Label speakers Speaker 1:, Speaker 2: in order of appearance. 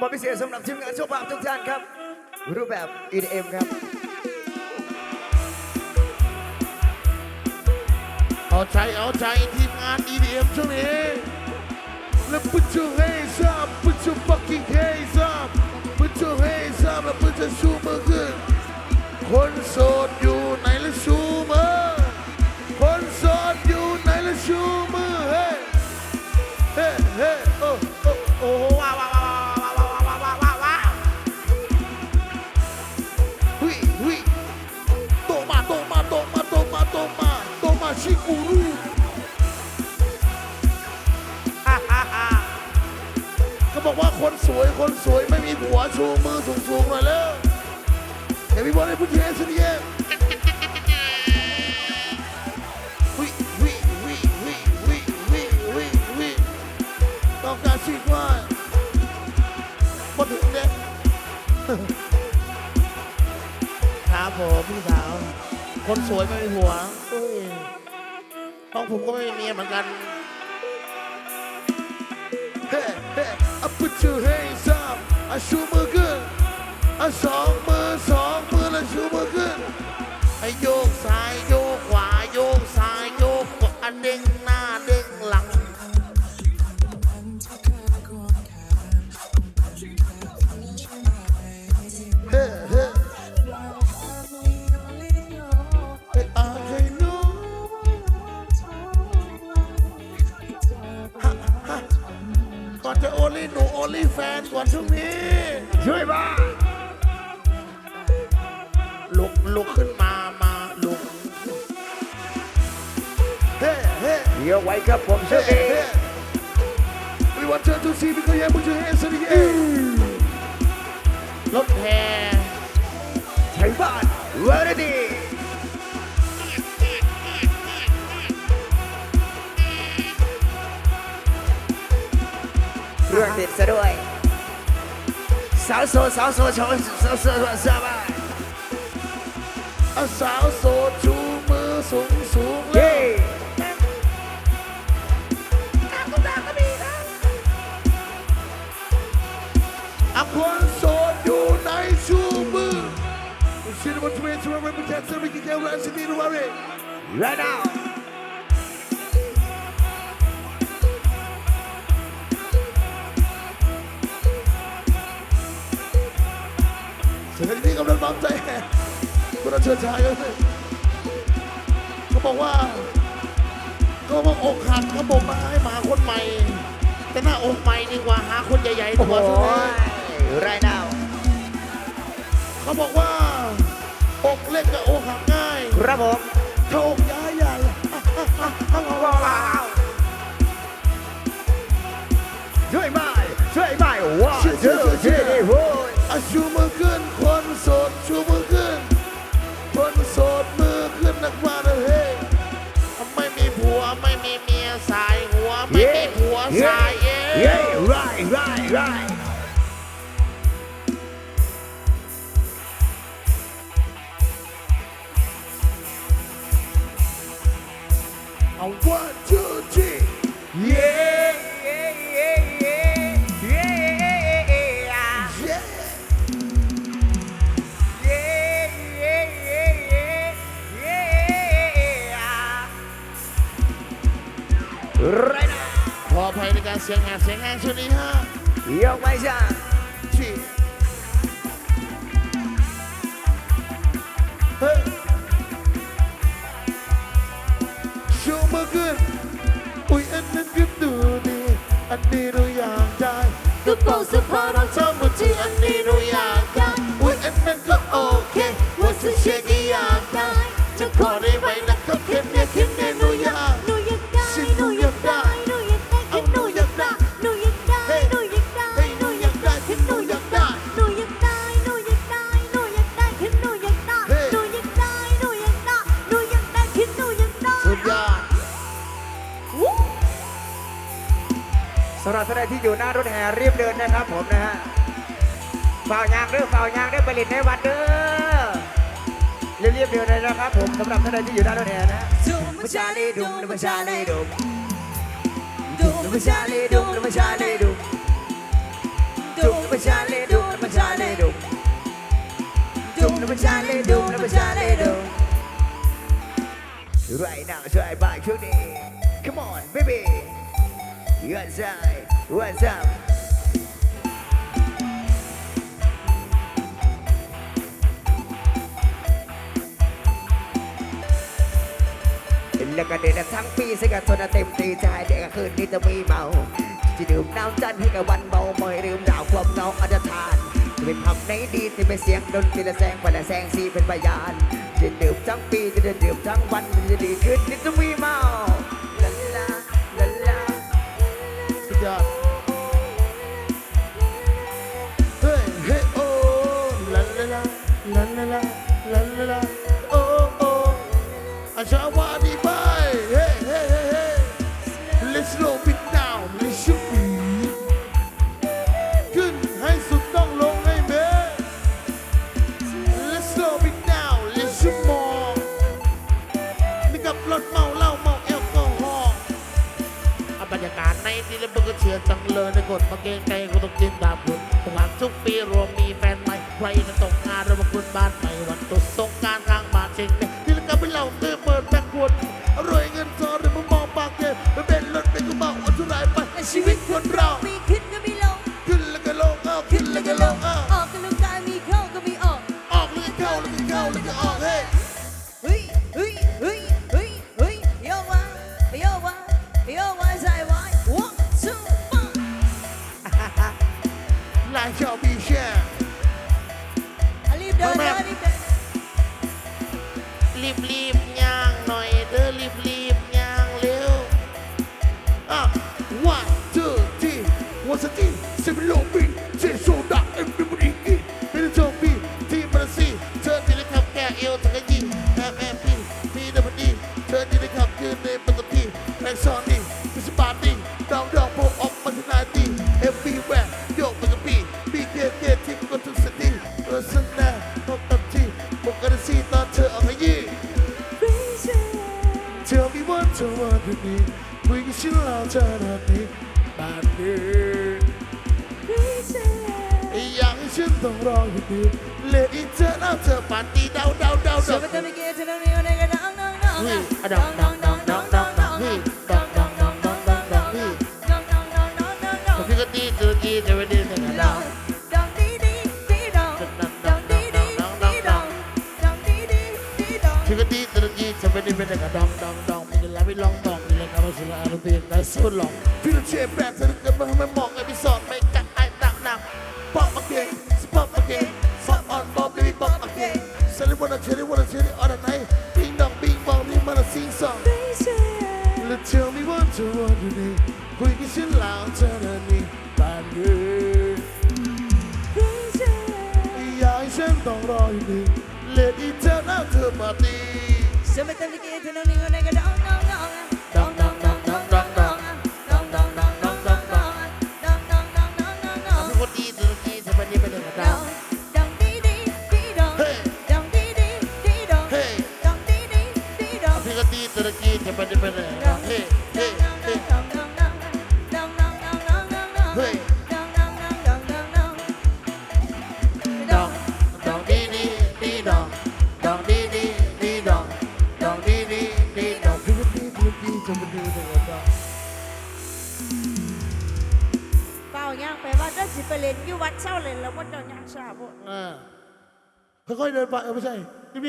Speaker 1: มอบพิเศษสำหรับทีมงานโชว์ภาพทุกท่านครับ รูปแบบ EDM ครับ
Speaker 2: เอาใจเอาใจทีมงาน EDM ช่วงนี้ แล้ว put your hands up put your fucking hands up put your hands up แล้ว put your ชู คนสวยคนสวยไม่มีผัวชูมือสูงๆหน่อยแล้วเดี๋ยวพี่บอลให้พูดเยสิเนี่ยวิวิวิวิวิวิวิวิต้องการสิ่งว่ามาถึงเนี่ยครับผมพี่สาว คนสวยไม่มีหัวเฮ้ยต้องผมก็ไม่มีเมียเหมือนกันเฮ้เฮ้เอา put your hands up เอาชูมือขึ้นเอาสองมือสองมือแล้วชูมือขึ้นให้โยกซ้ายโยก อนจะโอลี่หนูโอลี่แฟนก่อนช่วงนี้
Speaker 1: ช่วยบ้า
Speaker 2: ลุกลุกขึ้นมามาลุกเฮ้เฮ้
Speaker 1: เดี๋ยวไว้ครับผมช่
Speaker 2: เฮ้
Speaker 1: วยเอง
Speaker 2: เฮ้ We want you to see because you put your hands in the air รถแห่
Speaker 1: ใช้บ้านวาระดี เรื่องติดซะด้วย สาวโสดสาวโสดสาวโสดสาวโสดสาวบ้าน
Speaker 2: เอาสาวโสดชูมือสูงสูงเล
Speaker 1: เย้
Speaker 2: ยอาคนโสดอยู่ในชูมือชินวันทเวนทเเสียงที่กำลังน้อมใจแห่คุณเชิญชายเลยเขาบอกว่าเขาบอกอกหักเขาบอกมาให้มาคนใหม่ แต่หน้าอกใหม่ดีกว่าหาคนใหญ่ๆดี
Speaker 1: โอ้
Speaker 2: ก
Speaker 1: โห
Speaker 2: ว่าช่วงนี้
Speaker 1: right now
Speaker 2: เขาบอกว่า อกเล็กกับอกหักง่าย
Speaker 1: ครับผม
Speaker 2: ถ้าอกย้ายใหญ่อะ
Speaker 1: ว้าวช่วยไม่ช่วยไม่ว้าว
Speaker 2: ชูมือขึ้นคนโสดมือขึ้นนักว่าเลยเฮ้ยไม่มีผัวไม่มีเมียสายหัวไม่มีผัวสายเย้
Speaker 1: เย้ right right right
Speaker 2: เอา one two three
Speaker 1: เข
Speaker 2: ออภัยในการเสียงแหบเสียงแห้งช่วงนี้ฮะ
Speaker 1: ยกไม่จ้า
Speaker 2: ที่เฮ้ยชูมือขึ้นอุ้ยอันนั้นก็ดูดีอันนี้เราอยากได้
Speaker 3: กระเป๋าเสื้อผ้าเรา
Speaker 2: เธอมาที่อันนี้เราอยากได้อุ้ยอันนั้นก็โอเคว่าจะเช็คอยาก อยู่หน้า
Speaker 1: รถแห่รีบเดินนะครับผมนะฮะฝ่ายางเด้อฝ่ายางเด้อผลิตในวัดเด้อเรีบๆเดินเลยนะครับผมสำหรับท่านใดที่อยู่หน้ารถแห่นะ
Speaker 3: มุ
Speaker 1: ชา
Speaker 3: ลีดุมมุ
Speaker 1: ชา
Speaker 3: ลีดุมดุม
Speaker 1: มุ
Speaker 3: ชาลีดุม
Speaker 1: มุชาลีดุมดุมมุชาลีดุมมุชาลีดุมดุมมุชาลีดุมมุชาลีดุม Right now, drive by, Cody. Come on, baby. What's up What's up แล้วก็เดินทั้งปีสิกับทนเต็มตีใจเด็กคืนนี้จะมีเมาจะดื่มน้ำจันทร์ให้กับวันเบาไม่ลืมดาวความเงาอันธานจะเป็นพับไหนดีที่เป็นเสียงดนตรีและแสงไฟและแสงสีเป็นพยานจะดื่มทั้งปีจะดื่มทั้งวันจะดีขึ้นนี้จะมีเมา
Speaker 2: กู
Speaker 4: ต้องกินตามคุณหวังทุกปีรวมมีแฟนใหม่ใครจะตกงานเรามาคุณบ้านใหม่วันตรุกสงการกลางบานเชิงเนี่ยที่ล้วก็ไปเล่าเติมเปิดแบกวนรวยเงินทองหรือมองปากเกมไม่เป็นรถเป็นกูบอกว่าทุรายไปชีวิตคนเรา
Speaker 2: แบบ
Speaker 3: รีบรีบ
Speaker 4: ย่าง
Speaker 2: Tell me what you want to be คุยกับฉันแล้วเธอแบบนี้แบบนี้
Speaker 3: crazy
Speaker 2: อยากให้ฉันต้องรออยู่ดีเลดอีเธอแล้วเธอปาร์ตี้เดาเดาเดา
Speaker 3: So
Speaker 2: เดา
Speaker 3: we can begin to know you nigga dong dong dong
Speaker 4: เฮ้ย
Speaker 3: dong
Speaker 4: อะดองดองดองดองดองดองเฮ้ยดองดองดอง คนหลอก
Speaker 2: พี่ต้อเชียร์แบบเธอจะมาให้มันมองไอพี่สอดไม่จักไอ้ตักหนักป๊อปมาเกย์สป๊อปมาเกย์ป๊อบออนบ๊อบเลยป๊อปมาเกย์เซเลบวันเชอรี่วันเชอรี่ออนไนท์ปิงดองปิงบองนี่มันซิงซอง Now tell me what you want to do Quick as you lounge and I need กย์
Speaker 3: Crazy
Speaker 2: อยากให้ฉันต้องรออยู่ดี
Speaker 3: Let it turn out to
Speaker 4: my day ฉันไมเต้อง
Speaker 3: ไปกิน
Speaker 2: เท่
Speaker 3: อา
Speaker 4: นี้ก็ได้ จะไปเป็นหนึ่งอะดองเฮ้เฮ้เฮ้
Speaker 2: เฮ้
Speaker 4: ดองดองดีดีดีดองดองดีดีดีดองดองดีดีดีดอง
Speaker 2: พี่ก็ตีพี่ก็ตีจะมาดูหนึ่งอะดอง
Speaker 3: เปล่าย่างไปว่าจะสิไปเล่นอยู่วัดเศร้าเล่นแล้วว่าจะย่างชาบ่
Speaker 4: เออ
Speaker 2: ค่อยๆเดินไปเออไม่ใช่